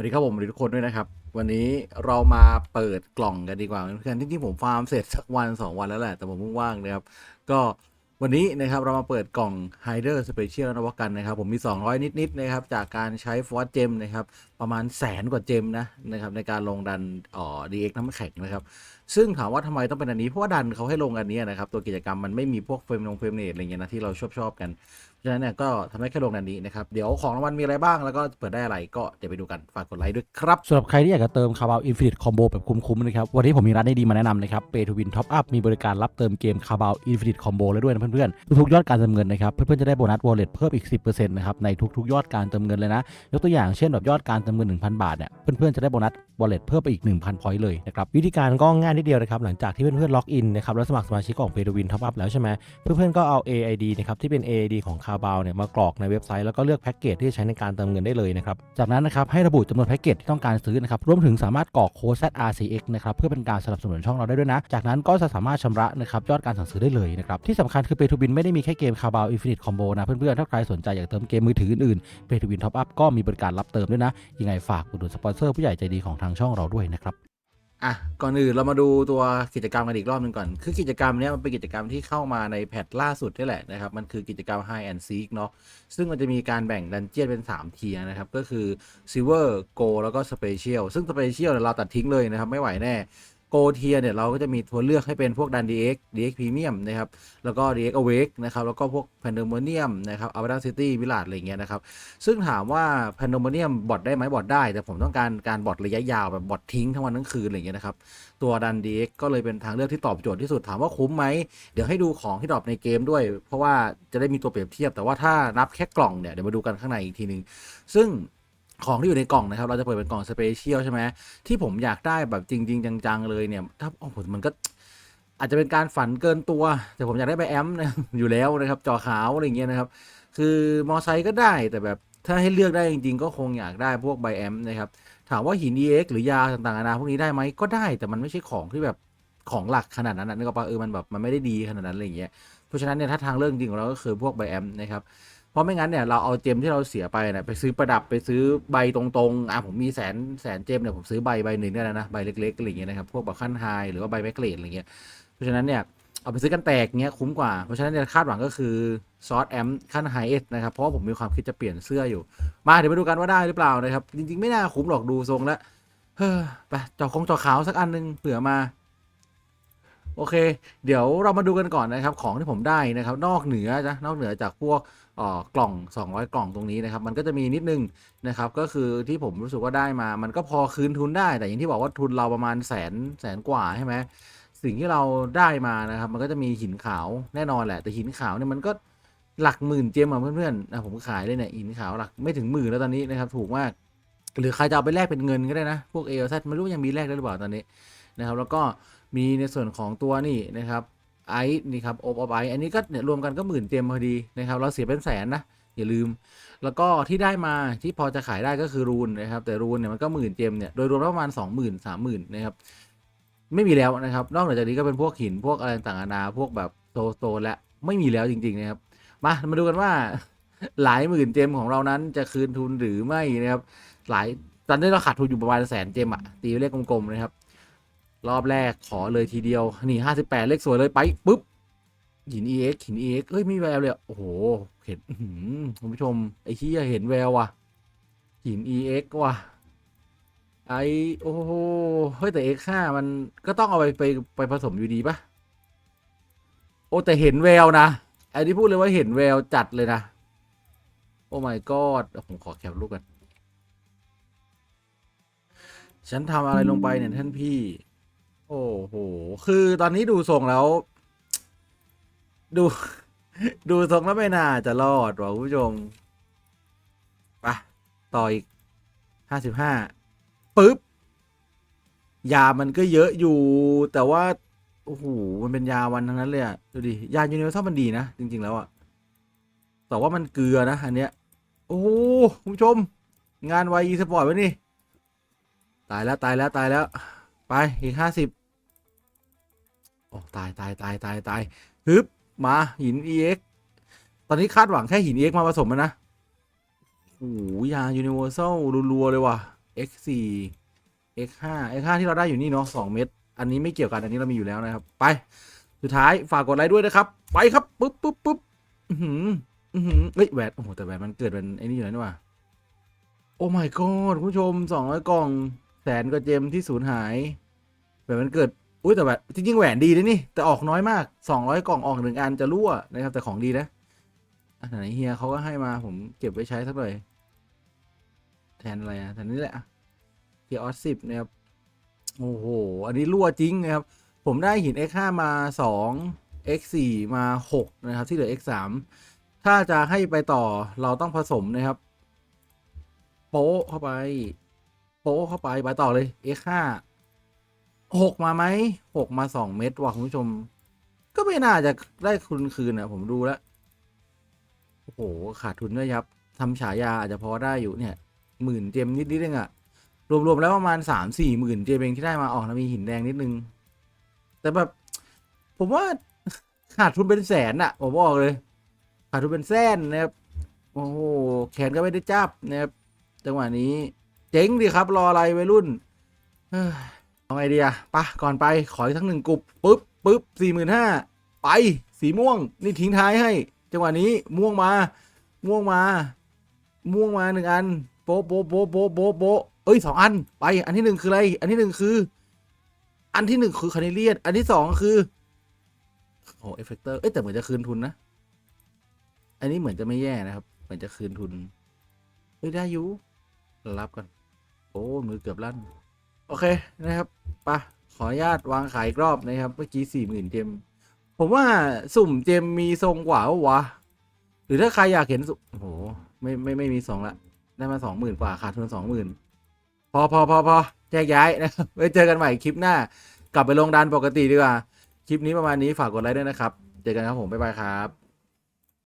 วัสดีครับผมสวัสดีทุกคนด้วยนะครับ วันนี้เรามาเปิดกล่องกันดีกว่าเพื่อนๆที่จริงผมฟาร์มเสร็จสักวันสองวันแล้วแหละ แต่ผมเพิ่งว่างนะครับ ก็วันนี้นะครับเรามาเปิดกล่อง Hider Special นวกันนะครับ ผมมี 200 นิด ๆ นะครับ จากการใช้ฟอสเจมนะครับ ประมาณแสนกว่าเจมนะนะครับในการลงดันอ๋อ DX น้ำแข็งนะครับ ซึ่งถามว่าทำไมต้องเป็นอันนี้ เพราะว่าดันเขาให้ลงอันนี้นะครับ ตัวกิจกรรมมันไม่มีพวกเฟรมลงเฟรมเนตอะไรเงี้ยนะที่เราชอบชอบกัน ฉะนั้นเนี่ยก็ทำให้แค่ลงอันนี้นะครับ เดี๋ยวของรางวัลมีอะไรบ้างแล้วก็เปิดได้อะไรก็เดี๋ยวไปดูกันฝากกดไลค์ด้วยครับสำหรับใครที่อยากจะเติมคาร์บาวอินฟินิตคอมโบแบบคุ้มๆนะครับ วันนี้ผมมีร้านดีๆมาแนะนำนะครับเปทูวินท็อปอัพมีบริการรับเติมเกมคาร์บาวอินฟินิตคอมโบเลยด้วยนะเพื่อนๆทุกๆยอดการเติมเงินนะครับเพื่อนๆจะได้โบนัสวอลเล็ตเพิ่มอีก 10%นะครับในทุกๆ ยอดการเติมเงินเลยนะยกตัวอย่างเช่นแบบยอดการเติมเงิน 1,000 บาทเนี่ยเพื่อนๆจะได้โบนัสวอลเล็ตเพิ่มไปอีก 1,000พอยต์เลยนะครับวิธีการก็ง่ายนิดเดียวนะครับหลังจากที่เพื่อนๆล็อกอินนะครับแล้วสมัครสมาชิกของเปทูวินท็อปอัพแล้วใช่ไหมเพื่อนๆก็เอา AID นะครับที่เป็น AID ของคาบาวเนี่ยมากรอกในเว็บไซต์แล้วก็เลือกแพ็กเกจที่จะใช้ในการเติมเงินได้เลยนะครับ จากนั้นนะครับให้ระบุจำนวนแพ็กเกจที่ต้องการซื้อนะครับรวมถึงสามารถกรอกโค้ด ZRCX นะครับเพื่อเป็นการสนับสนุนช่องเราได้ด้วยนะ จากนั้นก็จะสามารถชำระนะครับยอดการสั่งซื้อได้เลยนะครับที่สำคัญคือ Pay to Win ไม่ได้มีแค่เกม Carabao Infinite Combo นะเพื่อนๆถ้าใครสนใจอยากเติมเกมมือถืออื่นๆ Pay to Win Top Up ก็มีบริการรับเติมด้วยนะยังไงฝากอุดหนุนสปอนเซอร์ผู้ใหญ่ใจดีของทางช่องเราด้วยนะครับ อะก่อนอื่นเรามาดูตัวกิจกรรมกันอีกรอบหนึ่งก่อน คือกิจกรรมเนี้ยมันเป็นกิจกรรมที่เข้ามาในแพทล่าสุดนี่แหละนะครับ มันคือกิจกรรม High and Seek เนาะซึ่งมันจะมีการแบ่งดันเจียนเป็น 3 เทียนะครับ ก็คือ Silver Gold แล้วก็ Special ซึ่ง Special เนี่ยเราตัดทิ้งเลยนะครับ ไม่ไหวแน่ โกเทียเนี่ยเราก็จะมีตัวเลือกให้เป็นพวกดัน DX DX Premium นะครับแล้วก็ DX Awake นะครับแล้วก็พวก Pandemonium นะครับ a v a d a City Village อะไรอย่างเงี้ยนะครับซึ่งถามว่า Pandemonium บอทได้ไหมบอทได้ แต่ผมต้องการการบอทระยะยาวแบบบอททิ้งทั้งวันทั้งคืนอะไรอย่างเงี้ยนะครับตัวดัน DX ก็เลยเป็นทางเลือกที่ตอบโจทย์ที่สุดถามว่าคุ้มไหมเดี๋ยวให้ดูของที่ดรอปในเกมด้วย เพราะว่าจะได้มีตัวเปรียบเทียบ แต่ว่าถ้านับแค่กล่องเนี่ยเดี๋ยวมาดูกันข้างในอีกทีนึงซึ่ง ของที่อยู่ในกล่องนะครับ เราจะเปิดเป็นกล่องสเปเชียลใช่ไหมที่ผมอยากได้แบบจริง ๆ จังๆเลยเนี่ย ถ้าโอ้โหมันก็อาจจะเป็นการฝันเกินตัว แต่ผมอยากได้ใบแอมนะอยู่แล้วนะครับจอขาวอะไรเงี้ยนะครับ คือมอไซค์ก็ได้แต่แบบถ้าให้เลือกได้จริง ๆ ก็คงอยากได้พวกใบแอมนะครับถามว่าหิน EX หรือยาต่างๆนานาพวกนี้ได้ไหมก็ได้แต่มันไม่ใช่ของที่แบบของหลักขนาดนั้นนะนึกออกปะเออมันแบบมันไม่ได้ดีขนาดนั้นอะไรเงี้ยเพราะฉะนั้นเนี่ยถ้าทางเลือกจริงของเราก็คือพวกใบแอมนะครับ ราะไม่งั้นเนี่ยเราเอาเจมที่เราเสียไปเนี่ยไปซื้อประดับไปซื้อใบตรงๆอะผมมีแสนแสนเจมเนี่ยผมซื้อใบใบหนึ่งได้แล้วนะใบเล็กๆอะไรเงี้ยนะครับพวกแบบขั้นไฮหรือว่าใบแมกเกรดอะไรเงี้ยเพราะฉะนั้นเนี่ยเอาไปซื้อกันแตกเงี้ยคุ้มกว่าเพราะฉะนั้นเนี่ยคาดหวังก็คือซอสแอมขั้นไฮเอสนะครับเพราะว่าผมมีความคิดจะเปลี่ยนเสื้ออยู่ มาเดี๋ยวมาดูกันว่าได้หรือเปล่านะครับจริงๆไม่น่าคุ้มหรอกดูทรงแล้วเฮ้อไปจอคงจอขาวสักอันหนึงเผื่อมา โอเค เดี๋ยวเรามาดูกันก่อนนะครับของที่ผมได้นะครับ นอกเหนือนะนอกเหนือจากพวกกล่อง 200 กล่องตรงนี้นะครับ มันก็จะมีนิดนึงนะครับ ก็คือที่ผมรู้สึกว่าได้มา มันก็พอคืนทุนได้ แต่อย่างที่บอกว่าทุนเราประมาณแสนแสนกว่าใช่ไหมสิ่งที่เราได้มานะครับ มันก็จะมีหินขาวแน่นอนแหละ แต่หินขาวเนี่ยมันก็หลักหมื่นเจมอะเพื่อนๆนะผมขายเลยเนี่ยหินขาวหลักไม่ถึงหมื่นแล้วตอนนี้นะครับถูกมาก หรือใครจะเอาไปแลกเป็นเงินก็ได้นะ พวกเอลซไม่รู้ยังมีแลกได้หรือเปล่าตอนนี้นะครับ แล้วก็ มีในส่วนของตัวนี่นะครับไอซ์นี่ครับโอบอบไออันนี้ก็เนี่ยรวมกันก็หมื่นเจมพอดีนะครับ เราเสียเป็นแสนนะอย่าลืม แล้วก็ที่ได้มาที่พอจะขายได้ก็คือรูนนะครับ แต่รูนเนี่ยมันก็หมื่นเจมเนี่ยโดยรวมประมาณสองหมื่นสามหมื่นนะครับไม่มีแล้วนะครับ นอกจากนี้ก็เป็นพวกหินพวกอะไรต่างๆนานาพวกแบบโตโตและไม่มีแล้วจริงๆนะครับมามาดูกันว่าหลายหมื่นเจมของเรานั้นจะคืนทุนหรือไม่นะครับ หลายตอนนี้เราขาดทุนอยู่ประมาณแสนเจมอะตีเลขกลมๆนะครับ รอบแรกขอเลยทีเดียว นี่ห้าสิบแปดเลขสวยเลยไปปุ๊บหิน EX หิน EX เอ้ยมีแววเลยอะโอ้โห เห็นคุณผู้ชม ไอ้ที่เห็นแววว่ะ หิน EX ว่ะ ไอโอ้โห เฮ้ยแต่ X5 มันก็ต้องเอาไปไปไปผสมอยู่ดีปะโอ้แต่เห็นแววนะไอ้ที่พูดเลยว่าเห็นแววจัดเลยนะ โอ้ my god ผมขอแคปรูปกัน ฉันทำอะไรลงไปเนี่ยท่านพี่ โอ้โห คือตอนนี้ดูทรงแล้ว ดู ดูทรงแล้วไม่น่าจะรอดว่ะคุณผู้ชมไปต่ออีกห้าสิบห้าปึ๊บ ยามันก็เยอะอยู่ แต่ว่า โอ้โห มันเป็นยาวันทั้งนั้นเลยอะดูดิ ยายูนิเวอร์ซัลมันดีนะ จริง ๆ แล้วอะแต่ว่ามันเกลือนะ อันเนี้ย โอ้โหคุณผู้ชม งานวายอีสปอร์ตวะนี่ ตายแล้วตายแล้วตายแล้ว ไป อีกห้าสิบ โอ้ตายตายตายตายตายฮึบมาหิน EX ตอนนี้คาดหวังแค่หิน EX มาผสมแล้วนะโอ้ยา Universal รัวๆเลยว่ะ x4 x5 x5 ที่เราได้อยู่นี่เนาะ2เม็ดอันนี้ไม่เกี่ยวกันอันนี้เรามีอยู่แล้วนะครับ ไป สุดท้ายฝากกดไลค์ด้วยนะครับ ไปครับปุ๊บปุ๊บปุ๊บอือหืออือหือเฮ้ยแหวนโอ้โหแต่แหวนมันเกิดเป็นไอ้นี่อยู่แล้วนี่ว่าโอ้ my god คุณผู้ชม200กล่องแสนกว่าเจมที่สูญหายแหวนมันเกิด อุ้ยแต่แหวนจริงๆแหวนดีเลยนี่แต่ออกน้อยมาก 200 กล่องออกหนึ่งอันจะรั่วนะครับ แต่ของดีนะอันไหนเฮียเขาก็ให้มาผมเก็บไว้ใช้สักหน่อยแทนอะไรอะแทนนี่แหละเฮียออสสิบนะครับโอ้โหอันนี้รั่วจริงนะครับ ผมได้หิน x5 มา 2 x4 มา 6 นะครับ ที่เหลือ x3 ถ้าจะให้ไปต่อเราต้องผสมนะครับ โป๊เข้าไป โป๊เข้าไปไปต่อเลย x5 6มาไหม6มา2เม็ดว่ะคุณผู้ชม ก็ไม่น่าจะได้คืนคืนอะ ผมดูแล้วโอ้โห ขาดทุนด้วยครับทำฉายาอาจจะพอได้อยู่เนี่ยหมื่นเจมนิดนิดๆเองอะ รวม ๆ แล้วประมาณสามสี่หมื่นเจมเองที่ได้มาออกนะมีหินแดงนิดนึง แต่แบบ ผมว่าขาดทุนเป็นแสนอะ ผมบอกเลย ขาดทุนเป็นแสนนะครับโอ้โหแขนก็ไม่ได้จับนะครับจังหวะนี้ เจ๊งดีครับรออะไรวัยรุ่นเฮ้ย เอาไงดีอะปะก่อนไปขออีกทั้งหนึ่งกลุ่มปุ๊บปุ๊บสี่หมื่นห้าไปสีม่วง นี่ทิ้งท้ายให้ จังหวะนี้ม่วงมา ม่วงมา ม่วงมาหนึ่งอัน โป๊ะโป๊ะโป๊ะโป๊ะโป๊ะโป๊ะเอ้ยสองอันไป อันที่หนึ่งคืออะไร อันที่หนึ่งคือ อันที่หนึ่งคือคาเนเลียนอันที่สองคือโอ้เอฟเฟกเตอร์เอ้ยแต่เหมือนจะคืนทุนนะ อันนี้เหมือนจะไม่แย่นะครับ เหมือนจะคืนทุนเฮ้ยได้อยู่รับกันโอ้มือเกือบลั่น โอเคนะครับปะขออนุญาตวางขายรอบนะครับ เมื่อกี้สี่หมื่นเจม ผมว่าสุ่มเจมมีทรงกว่าวะวะหรือถ้าใครอยากเห็นสุ่มโอ้โหไม่ไม่ไม่มีทรงละ ได้มาสองหมื่นกว่าขาดทุนสองหมื่นพอพอพอพอแยกย้ายนะครับไว้เจอกันใหม่คลิปหน้า กลับไปลงดันปกติดีกว่า คลิปนี้ประมาณนี้ฝากกดไลค์ด้วยนะครับ เจอกันครับผม บ๊ายบายครับ